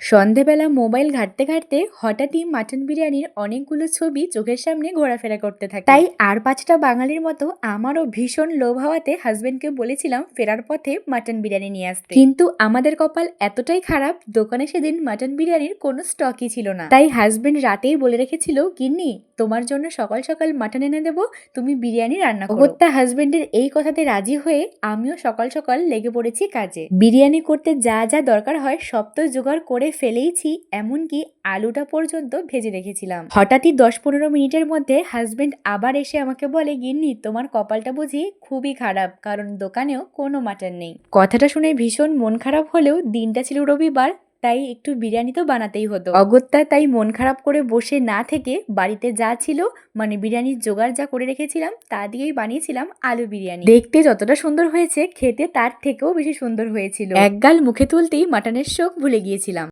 সন্ধেবেলা মোবাইল ঘাঁটতে ঘাঁটতে হঠাৎই মাটন বিরিয়ানির অনেকগুলো ছবি চোখের সামনে ঘোরাফেরা করতে থাকে। তাই আর পাঁচটা বাঙালির মতো আমারও ভীষণ লোভ হওয়াতে হাজবেন্ডকে বলেছিলাম ফেরার পথে মাটন বিরিয়ানি নিয়ে আসতে। কিন্তু আমাদের কপাল এতটাই খারাপ, দোকানে সেদিন মাটন বিরিয়ানির কোনো স্টকই ছিল না। তাই হাজবেন্ড রাতেই বলে রেখেছিল, গিন্নি তোমার জন্য সকাল সকাল মাটন এনে দেবো, তুমি বিরিয়ানি রান্না করো। তা হাজবেন্ডের এই কথাতে রাজি হয়ে আমিও সকাল সকাল লেগে পড়েছি কাজে। বিরিয়ানি করতে যা যা দরকার হয় সব তো জোগাড় করে ফেলেইছি, এমনকি আলুটা পর্যন্ত ভেজে রেখেছিলাম। হঠাৎই দশ পনেরো মিনিটের মধ্যে হাজবেন্ড আবার এসে আমাকে বলে, গিন্নি, তোমার কপালটা বুঝি খুবই খারাপ, কারণ দোকানেও কোনো মাটন নেই। কথাটা শুনে ভীষণ মন খারাপ হলেও দিনটা ছিল রবিবার তাই একটু বিরিয়ানি তো বানাতেই হতো। অগত্যা তাই মন খারাপ করে বসে না থেকে বাড়িতে যা ছিল মানে বিরিয়ানির জোগাড় যা করে রেখেছিলাম, তা দিয়েই বানিয়েছিলাম আলু বিরিয়ানি। দেখতে যতটা সুন্দর হয়েছে, খেতে তার থেকেও বেশি সুন্দর হয়েছিল। একগাল মুখে তুলতেই মাটনের শোক ভুলে গিয়েছিলাম।